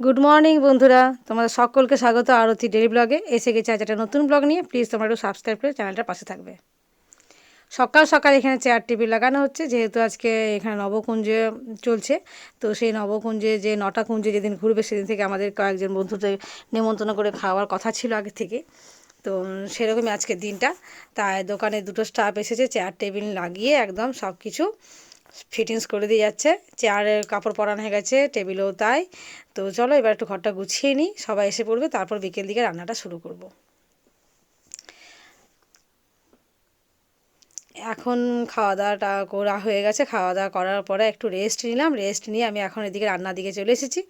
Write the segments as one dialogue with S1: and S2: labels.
S1: Good morning বন্ধুরা। তোমাদের সকলকে স্বাগত আরতি ডেলি ব্লগে এসে গেছে আজ একটা নতুন ব্লগ নিয়ে। প্লিজ তোমরা একটু সাবস্ক্রাইব করে চ্যানেলটার পাশে থাকবে। সকাল সকাল এখানে চেয়ার টেবিল লাগানো হচ্ছে। যেহেতু আজকে এখানে নবকুঞ্জে চলছে, তো সেই নবকুঞ্জে যে নটা কুঞ্জে যেদিন ঘুরবে সেদিন থেকে আমাদের কয়েকজন বন্ধুদের নেমন্তন্ন করে খাওয়ার কথা ছিল আগে থেকে। তো সেরকমই আজকের দিনটা। তাই দোকানে দুটো স্টাফ এসেছে চেয়ার টেবিল লাগিয়ে একদম সব কিছু ফিটিংস করে দিয়ে যাচ্ছে। চেয়ারের কাপড় পরানো হয়ে গেছে, টেবিলেও তাই। তো চলো এবার একটু ঘরটা গুছিয়ে নিই। সবাই এসে পড়বে, তারপর বিকেল দিকে রান্নাটা শুরু করব। এখন খাওয়া দাওয়াটা করা হয়ে গেছে। খাওয়া দাওয়া করার পরে একটু রেস্ট নিলাম। রেস্ট নিয়ে আমি এখন এদিকে রান্নার দিকে চলে এসেছি।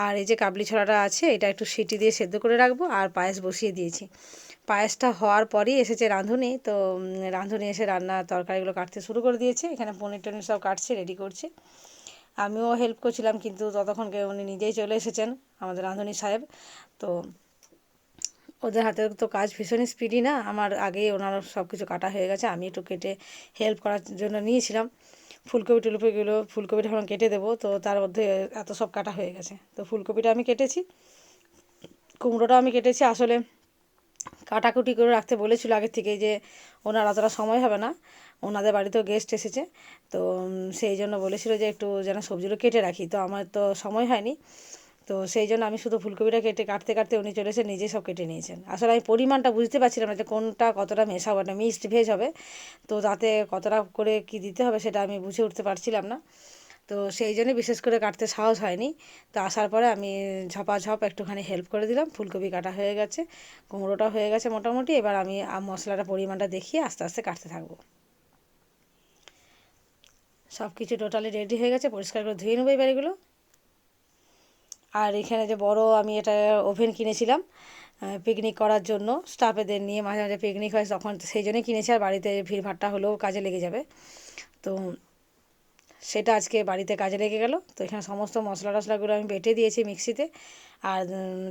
S1: আর এই যে কাবলি ছড়াটা আছে, এটা একটু সিটি দিয়ে সেদ্ধ করে রাখব। আর পায়েস বসিয়ে দিয়েছি। পায়েসটা হওয়ার পরই এসেছে রাঁধুনি। তো রাঁধুনি এসে রান্না, তরকারিগুলো কাটতে শুরু করে দিয়েছে। এখানে পনির টনির সব কাটছে রেডি করছে। আমিও হেল্প করছিলাম, কিন্তু ততক্ষণকে উনি নিজেই চলে এসেছেন, আমাদের রাঁধুনি সাহেব। তো, ওদের হাতে তো কাজ ভীষণই স্পিডি না। আমার আগেই ওনার সব কিছু কাটা হয়ে গেছে। আমি একটু কেটে হেল্প করার জন্য নিয়েছিলাম। ফুলকপি টুলকপিগুলো ফুলকপিটা এখন কেটে দেবো। তো, তার মধ্যে এত সব কাটা হয়ে গেছে। তো, ফুলকপিটা আমি কেটেছি। কুমড়োটাও আমি কেটেছি। আসলে কাটাকুটি করে রাখতে বলেছিল আগের থেকে যে ওনার অতটা সময় হবে না। ওনাদের বাড়িতেও গেস্ট এসেছে। তো সেই জন্য বলেছিল যে একটু যেন সবজিগুলো কেটে রাখি। তো আমার তো সময় হয়নি। তো সেই জন্য আমি শুধু ফুলকপিটা কেটে, কাটতে কাটতে উনি চলে এসে নিজে সব কেটে নিয়েছেন। আসলে আমি পরিমাণটা বুঝতে পারছিলাম না যে কোনটা কতটা মেশাবো একটা মিক্সড ভেজ হবে। তো তাতে কতটা করে কি দিতে হবে সেটা আমি বুঝে উঠতে পারছিলাম না। তো সেই জন্য বিশেষ করে কাটতে সাহস হয়নি। তো আসার পরে আমি ঝপাঝপ একটুখানি হেল্প করে দিলাম, ফুলকপি কাটা হয়ে গেছে কুমড়োটা হয়ে গেছে মোটামুটি। এবার আমি মশলাটা পরিমাণটা দেখিয়ে আস্তে আস্তে কাটতে থাকব। সব কিছু টোটালি রেডি হয়ে গেছে, পরিষ্কার করে ধুয়ে নেব এই বাড়িগুলো আর এখানে যে বড় আমি এটা ওভেন কিনেছিলাম পিকনিক করার জন্য স্টাফেদের নিয়ে মাঝে মাঝে পিকনিক হয়, তখন সেই জন্যই কিনেছি, আর বাড়িতে ভিড়ভাট্টা হলেও কাজে লেগে যাবে। তো সেটা আজকে বাড়িতে কাজে লেগে গেল। তো এখানে সমস্ত মশলা টশলাগুলো আমি বেটে দিয়েছি মিক্সিতে। আর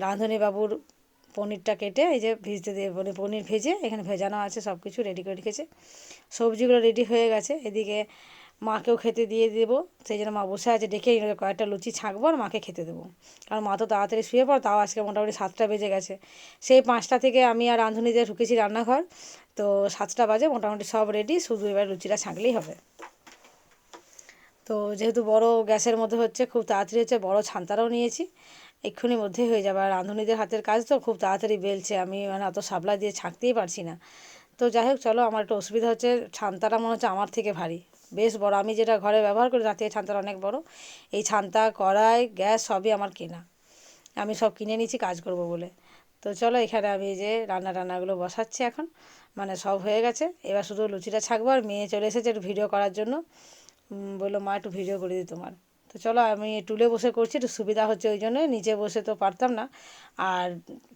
S1: রাঁধুনি বাবুর পনিরটা কেটে এই যে ভিজতে দিয়ে মানে পনির ভেজে এখানে ভেজানো আছে সব কিছু রেডি করে রেখেছে। সবজিগুলো রেডি হয়ে গেছে। এদিকে মাকেও খেতে দিয়ে দেবো। সেই জন্য মা বসে আছে, ডেকে কয়েকটা লুচি ছাঁকবো আর মাকে খেতে দেবো। কারণ মা তো তাড়াতাড়ি শুয়ে পড়, তাও আজকে মোটামুটি সাতটা বেজে গেছে। সেই পাঁচটা থেকে আমি আর রাঁধুনিতে ঢুকেছি রান্নাঘর। তো সাতটা বাজে, মোটামুটি সব রেডি শুধু এবার লুচিটা ছাঁকলেই হবে। তো যেহেতু বড় গ্যাসের মধ্যে হচ্ছে খুব তাড়াতাড়ি হচ্ছে বড় ছান্তারাও নিয়েছি, এক্ষুনি মধ্যেই হয়ে যাবে। আর রাঁধুনিদের হাতের কাজ তো খুব তাড়াতাড়ি বেলছে, আমি মানে অত সাবলা দিয়ে ছাঁকতেই পারছি না। তো যাই হোক, চলো আমার একটু অসুবিধা হচ্ছে ছান্তাটা মনে হচ্ছে আমার থেকে ভারী। বেশ বড়, আমি যেটা ঘরে ব্যবহার করি তার থেকে ছান্তাটা অনেক বড়। এই ছান্তা, কড়াই, গ্যাস সবই আমার কেনা। আমি সব কিনে নিয়েছি, কাজ করব বলে। তো চলো এখানে আমি যে রান্না টান্নাগুলো বসাচ্ছি এখন। মানে সব হয়ে গেছে, এবার শুধু লুচিটা ছাকবো, আর মেয়ে চলে এসেছে একটু ভিডিও করার জন্য। বলল, মা, একটু ভিডিও করে দিই তোমার। তো চলো, আমি টুলে বসে করছি, একটু সুবিধা হচ্ছে ওই জন্য নিচে বসে তো পারতাম না। আর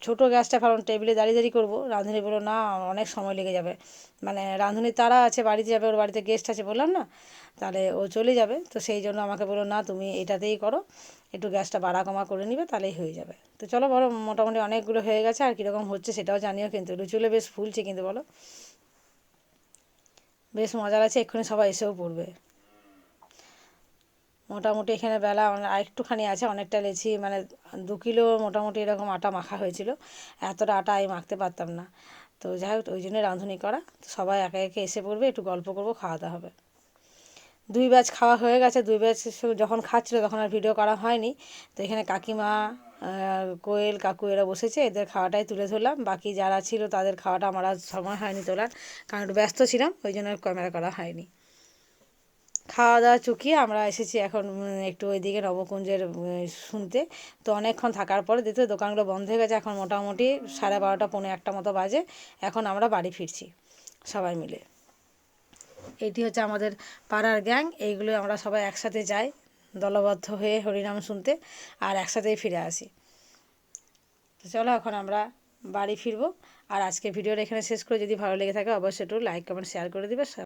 S1: ছোট গ্যাসটা কারণ টেবিলে দাঁড়িয়ে দাঁড়িয়ে করব। রাঁধুনি বলল, না, অনেক সময় লেগে যাবে। মানে রাঁধুনি তারা আছে, বাড়িতে যাবে, ওর বাড়িতে গেস্ট আছে বললাম না? তাহলে ও চলে যাবে। তো সেই জন্য আমাকে বলল, না, তুমি এটাতেই করো। একটু গ্যাসটা বাড়া কমা করে নিবে, তাহলেই হয়ে যাবে। তো চলো, বলো, মোটামুটি অনেকগুলো হয়ে গেছে। আর কীরকম হচ্ছে সেটাও জানিও কিন্তু। লুচুলে বেশ ফুলছে কিন্তু, বলো। বেশ মজার আছে, এক্ষুনি সবাই এসেও পড়বে। মোটামুটি এখানে বেলা আরেকটুখানি আছে, অনেকটা লেছি মানে দু কিলো মোটামুটি এরকম আটা মাখা হয়েছিল। এতটা আটা আমি মাখতে পারতাম না। তো যাই হোক, ওই জন্যই রাঁধুনি করা। সবাই একে একে এসে পড়বে একটু গল্প করব খাওয়াতে হবে। দুই ব্যাচ খাওয়া হয়ে গেছে। দুই ব্যাচ যখন খাচ্ছিলো তখন আর ভিডিও করা হয়নি। তো এখানে কাকিমা কোয়েল, কাকু এরা বসেছে। এদের খাওয়াটাই তুলে ধরলাম। বাকি যারা ছিল তাদের খাওয়াটা আমার আর সময় হয়নি তোলার। কারণ ব্যস্ত ছিলাম, ওই জন্য ক্যামেরা করা হয়নি। খাওয়া দাওয়া চুকিয়ে আমরা এসেছি এখন একটু ওইদিকে নবকুঞ্জের শুনতে। তো অনেকক্ষণ থাকার পরে দেখতে দোকানগুলো বন্ধ হয়ে গেছে, এখন মোটামুটি সাড়ে বারোটা, পৌনে একটা মতো বাজে। এখন আমরা বাড়ি ফিরছি সবাই মিলে। এটি হচ্ছে আমাদের পাড়ার গ্যাং, এইগুলো আমরা সবাই একসাথে যাই, দলবদ্ধ হয়ে হরিনাম শুনতে আর একসাথেই ফিরে আসি। তো চলো এখন আমরা বাড়ি ফিরবো। আর আজকে ভিডিওটা এখানে শেষ করে যদি ভালো লেগে থাকে অবশ্যই একটু লাইক কমেন্ট শেয়ার করে দিবে।